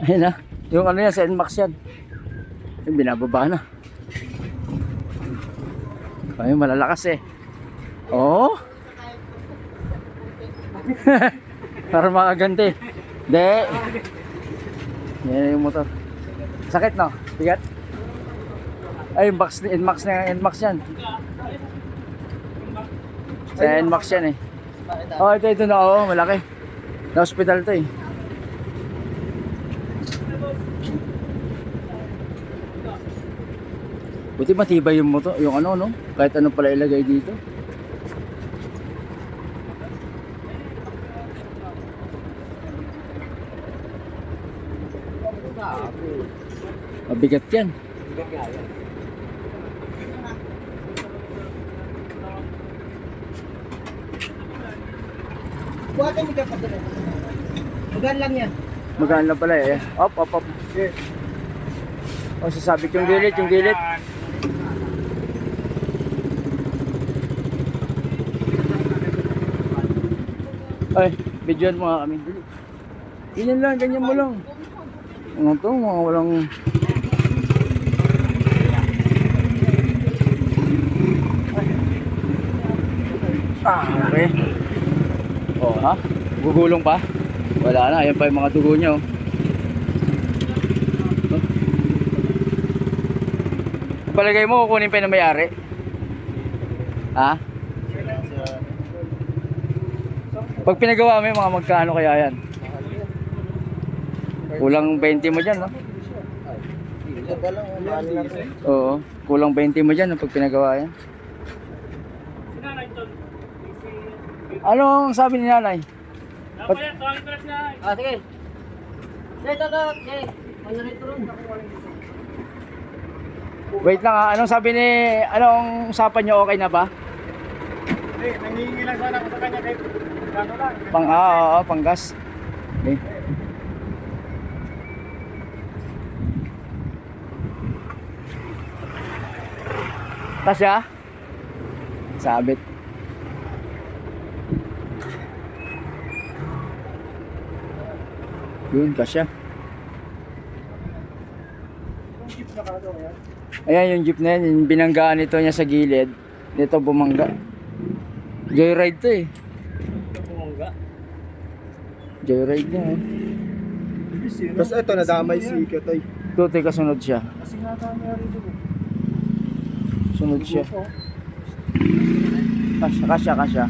Ayun na. Yung ano yan, sa NMAX yan. Yung binababa na. Ay, malalakas eh. Oo. Oh. Para makaganti. Hindi. Yan yung motor. Sakit no? Bigat? Ay, yung box, NMAX na NMAX yan. Sa NMAX yan eh. Oh, ito, ito na. Oo, malaki. Na hospital to eh. Buti matibay yung motor, yung ano no? Kahit ano pala ilagay dito. Mabigat yan. Niyo ka pa doon. Magaan lang yan. Magaan lang pala eh. Op, op, op. O, sasabit yung gilid, yung gilid. Ay, videoan mo kami. Dali. Ganyan lang, ganyan mo lang. Ano to, mga walang... Ah, okay. Oh, ha? Gugulong pa? Wala na, ayan pa yung mga dugo niya. Oh. Palagay mo, kukunin pa yung may-ari? Ha? Pag pinagawa mo yung mga magkano kaya yan? Kulang 20 mo dyan, no? Oo, kulang 20 mo dyan no, pag pinagawa yan. Anong sabi ni nanay? Ah, sige. Sige, ito. Sige. Ano? Wait lang ha, anong sabi ni, anong usapan nyo, okay na ba? Hindi, nangingi lang sana ako sa kanya lang. Pang, ah, oo, oo, pang gas. Okay. Kasya? Sabit. Yun, kasya. Ayan yung jeep na yan, yung binanggaan nito niya sa gilid. Dito bumangga. Joyride to eh. Joyride niya eh. Tapos ito, nadamay si Katoy. Tuti kasunod siya. Kasi nga kami rito. Sunod siya. Kasya, kasya, kasya.